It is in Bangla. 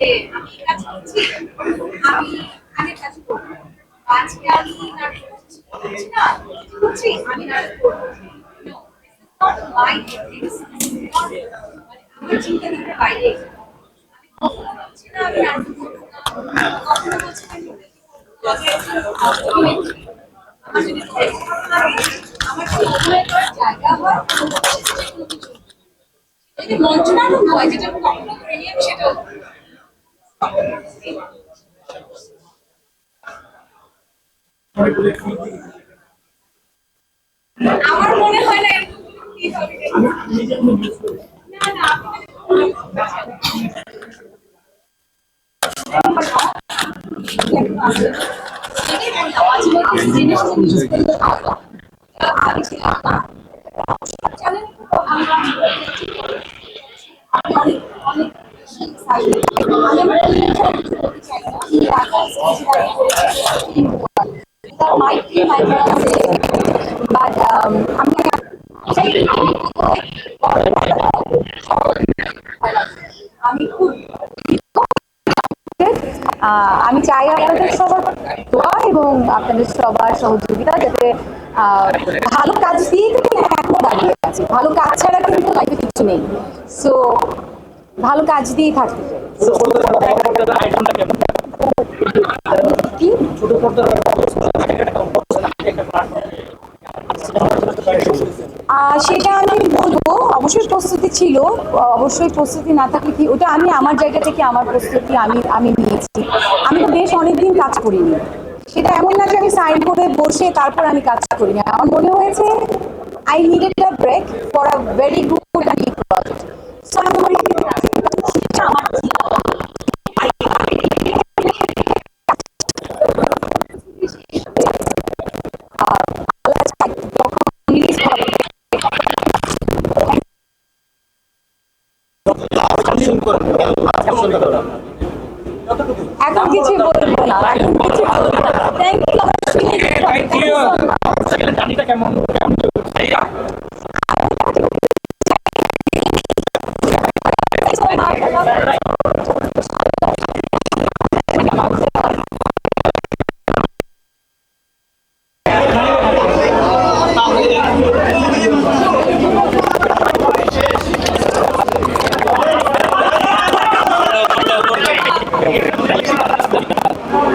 যে আমি কাজ করছি, আমি আগের কাজ আমি নাটক করছি মানে আমি জায়গা হয় যদি হয়, যেটা কখনো করি। আমার মনে হয় না অনেক অনেক আমি চাই আপনাদের সবার দোয়া এবং আপনাদের সবার সহযোগিতা যাতে ভালো কাজ দিয়ে কিন্তু দাঁড়িয়ে আছে। ভালো কাজ ছাড়া কিন্তু লাইফে কিছু নেই। সো ভালো কাজ দিয়েই থাকতে সেটা আমি বলব, অবশ্যই প্রস্তুতি ছিল, অবশ্যই প্রস্তুতি না থাকলে কি, ওটা আমি আমার জায়গা থেকে আমার প্রস্তুতি আমি আমি নিয়েছি। আমি তো বেশ অনেকদিন কাজ করিনি। সেটা এমন না যে আমি সাইন করে বসে তারপর আমি কাজ করিনি। আমার মনে হয়েছে I needed a break for a very good project so আমি মনে করি সেটা আমার ছিল। আহ, আল্লাহ চায়, যখন release হবে, এখন কিছু বলব না এখন কিছু বলব না থ্যাংক ইউ কেমন